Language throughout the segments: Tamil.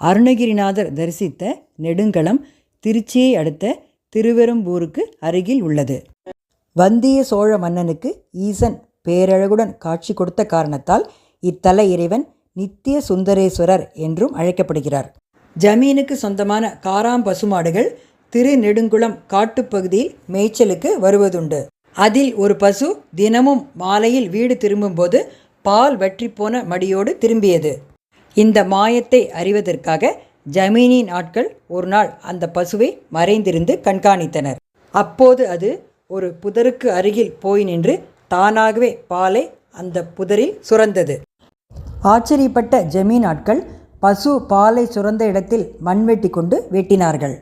அருணகிரிநாதர் தரிசித்த நெடுங்களம் திருச்சியை அடுத்த திருவெரும்பூருக்கு அருகில் உள்ளது. வந்திய சோழ மன்னனுக்கு ஈசன் பேரழகுடன் காட்சி கொடுத்த காரணத்தால் இத்தல இறைவன் நித்திய சுந்தரேஸ்வரர் என்றும் அழைக்கப்படுகிறார். ஜமீனுக்கு சொந்தமான காராம் பசுமாடுகள் திருநெடுங்குளம் காட்டுப்பகுதியில் மேய்ச்சலுக்கு வருவதுண்டு. அதில் ஒரு பசு தினமும் மாலையில் வீடு திரும்பும்போது பால் வற்றிப்போன மடியோடு திரும்பியது. இந்த மாயத்தை அறிவதற்காக ஜமீனின் ஆட்கள் ஒரு நாள் அந்த பசுவை மறைந்திருந்து கண்காணித்தனர். அப்போது அது ஒரு புதருக்கு அருகில் போய் நின்று தானாகவே பாலை அந்த புதரில் சுரந்தது. ஆச்சரியப்பட்ட ஜமீன் ஆட்கள் பசு பாலை சுரந்த இடத்தில் மண்வெட்டி கொண்டு வெட்டினார்கள்.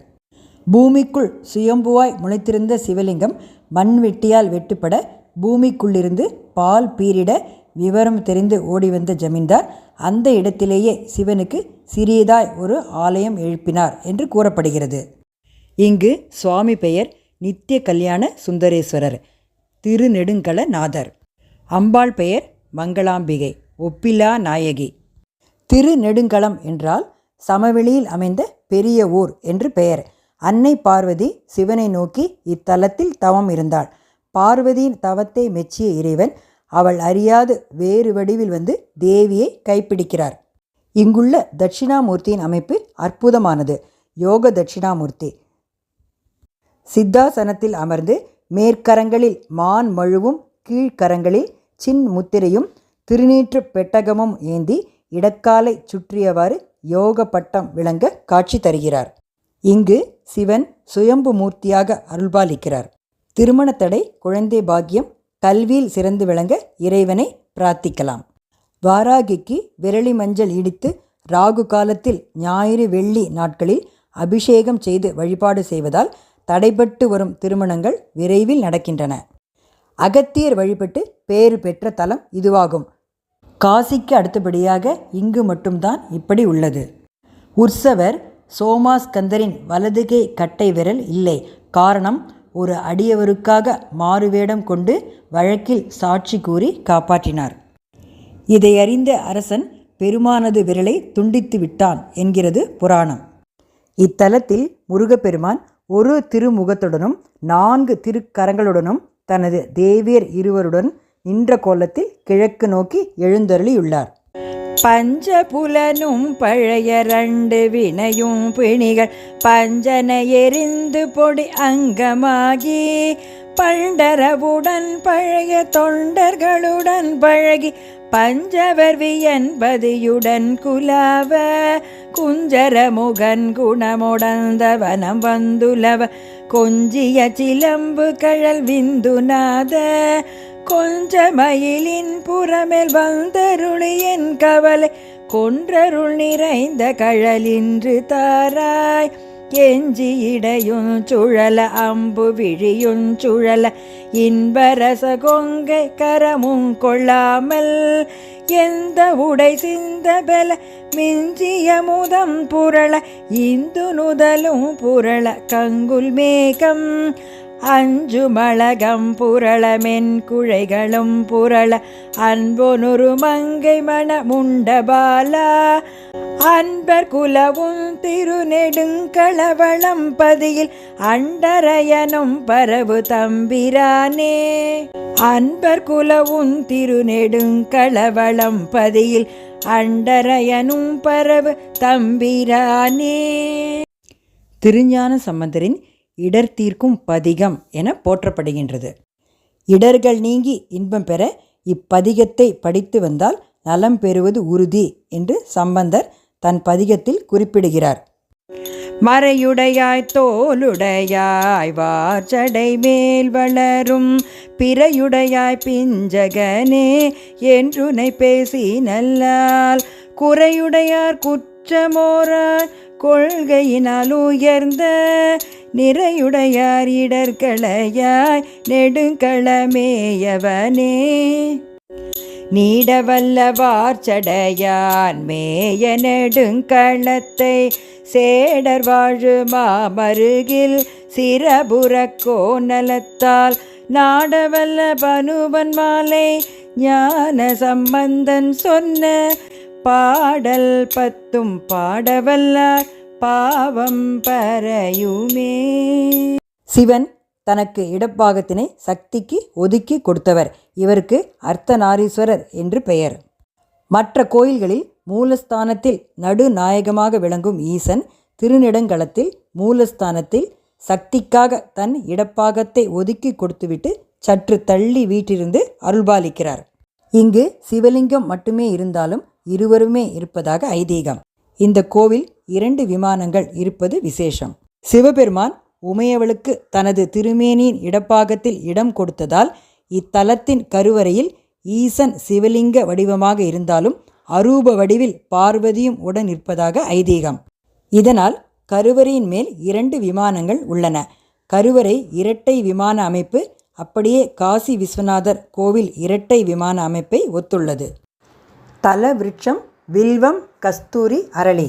பூமிக்குள் சுயம்புவாய் முளைத்திருந்த சிவலிங்கம் மண்வெட்டியால் வெட்டுப்பட பூமிக்குள்ளிருந்து பால் பீரிட விவரம் தெரிந்து ஓடி வந்த ஜமீன்தார் அந்த இடத்திலேயே சிவனுக்கு சிறியதாய் ஒரு ஆலயம் எழுப்பினார் என்று கூறப்படுகிறது. இங்கு சுவாமி பெயர் நித்திய கல்யாண சுந்தரேஸ்வரர் திருநெடுங்கலநாதர். அம்பாள் பெயர் மங்களாம்பிகை ஒப்பிலா நாயகி. திருநெடுங்கலம் என்றால் சமவெளியில் அமைந்த பெரிய ஊர் என்று பெயர். அன்னை பார்வதி சிவனை நோக்கி இத்தலத்தில் தவம் இருந்தாள். பார்வதியின் தவத்தை மெச்சிய இறைவன் அவள் அறியாது வேறு வடிவில் வந்து தேவியை கைப்பிடிக்கிறார். இங்குள்ள தட்சிணாமூர்த்தியின் அமைப்பு அற்புதமானது. யோக தட்சிணாமூர்த்தி. சித்தாசனத்தில் அமர்ந்து மேற்கரங்களில் மான் மழுவும் கீழ்கரங்களில் சின் முத்திரையும் திருநீற்று பெட்டகமும் ஏந்தி இடக்காலை சுற்றியவாறு யோக பட்டம் விளங்க காட்சி தருகிறார். இங்கு சிவன் சுயம்பு மூர்த்தியாக அருள்பாலிக்கிறார். திருமண தடை குழந்தை பாக்கியம் கல்வியில் சிறந்து விளங்க இறைவனை பிரார்த்திக்கலாம். வாராகிக்கு விரலி மஞ்சள் இடித்து ராகு காலத்தில் ஞாயிறு வெள்ளி நாட்களில் அபிஷேகம் செய்து வழிபாடு செய்வதால் தடைபட்டு வரும் திருமணங்கள் விரைவில் நடக்கின்றன. அகத்தியர் வழிபட்டு பேறு பெற்ற தலம் இதுவாகும். காசிக்கு அடுத்தபடியாக இங்கு மட்டும்தான் இப்படி உள்ளது. உற்சவர் சோமாஸ்கந்தரின் வலதுகை கட்டை விரல் இல்லை. காரணம் ஒரு அடியவருக்காக மாறுவேடம் கொண்டு வழக்கில் சாட்சி கூறி காப்பாற்றினார். இதை அறிந்த அரசன் பெருமானது விரலை துண்டித்து விட்டான் என்கிறது புராணம். இத்தலத்தில் முருகப்பெருமான் ஒரு திருமுகத்துடனும் நான்கு திருக்கரங்களுடனும் தனது தேவியர் இருவருடன் நின்ற கோலத்தில் கிழக்கு நோக்கி எழுந்தருளியுள்ளார். பஞ்சபுலனும் பழைய ரெண்டு வினையும் பிணிகள் பஞ்சனை எரிந்து பொடி அங்கமாகி பண்டரவுடன் பழைய தொண்டர்களுடன் பழகி பஞ்சவர்வி என்பதியுடன் குலாவ குஞ்சரமுகன் குணமுடந்தவனம் வந்துலவ கொஞ்சிய சிலம்பு கழல் விந்துநாத கொஞ்ச மயிலின் புறமேல் வந்தருளி என் கவலை கொன்றருள் நிறைந்த கழலின்று தாராய். எஞ்சி இடையும் சுழல அம்பு விழியும் சுழல இன்பரச கொங்கை கரமும் கொள்ளாமல். எந்த உடை சிந்த பல மிஞ்சிய முதம் புரள இந்து நுதலும் புரள கங்குல் மேகம் அஞ்சு மழகம் புரளமென் குழைகளும் புரள அன்பொனுரு மங்கை மணமுண்டபாலா அன்பர் குலவும் திருநெடுங்களவளம் பதியில் அண்டரையனும் பரவு தம்பிரானே. அன்பர் குலவும் திருநெடுங்களவளம் பதியில் அண்டரையனும் பரவு தம்பிரானே. திருஞான சம்பந்தரின் இடர் தீர்க்கும் பதிகம் என போற்றப்படுகின்றது. இடர்கள் நீங்கி இன்பம் பெற இப்பதிகத்தை படித்து வந்தால் நலம் பெறுவது உறுதி என்று சம்பந்தர் தன் பதிகத்தில் குறிப்பிடுகிறார். மறையுடையாய் தோலுடையாய் வார்ச்சடை மேல் வளரும் பிறையுடையாய் பிஞ்சகனே என்றுனை பேசி நல்லால் குறையுடையார் குற்றமோரார் கொள்கையினால் உயர்ந்த நிறையுடையார் இடர்களையாய் நெடுங்களமேயவனே நீடவல்லவார் நீடவல்லவார்ச்சடையான் மேய நெடுங்களத்தை சேடர் வாழு மாமருகில் சிறபுறக்கோ நலத்தால் நாடவல்ல பனுவன் மாலை ஞான சம்பந்தன் சொன்ன பாடல் பத்தும் பாடவல்லார் பாவம் பரையுமே சிவன் தனக்கு இடப்பாகத்தினை சக்திக்கு ஒதுக்கி கொடுத்தவர். இவருக்கு அர்த்தநாரீஸ்வரர் என்று பெயர். மற்ற கோயில்களில் மூலஸ்தானத்தில் நடுநாயகமாக விளங்கும் ஈசன் திருநெடுங்களத்தில் மூலஸ்தானத்தில் சக்திக்காக தன் இடப்பாகத்தை ஒதுக்கி கொடுத்துவிட்டு சற்று தள்ளி வீட்டிலிருந்து அருள்பாலிக்கிறார். இங்கு சிவலிங்கம் மட்டுமே இருந்தாலும் இருவருமே இருப்பதாக ஐதீகம். இந்த கோவில் இரண்டு விமானங்கள் இருப்பது விசேஷம். சிவபெருமான் உமையவளுக்கு தனது திருமேனியின் இடப்பாகத்தில் இடம் கொடுத்ததால் இத்தலத்தின் கருவறையில் ஈசன் சிவலிங்க வடிவமாக இருந்தாலும் அரூப வடிவில் பார்வதியும் உடன் நிற்பதாக ஐதீகம். இதனால் கருவறையின் மேல் இரண்டு விமானங்கள் உள்ளன. கருவறை இரட்டை விமான அமைப்பு அப்படியே காசி விஸ்வநாதர் கோவில் இரட்டை விமான அமைப்பை ஒத்துள்ளது. தல விருட்சம் வில்வம் கஸ்தூரி அரளி.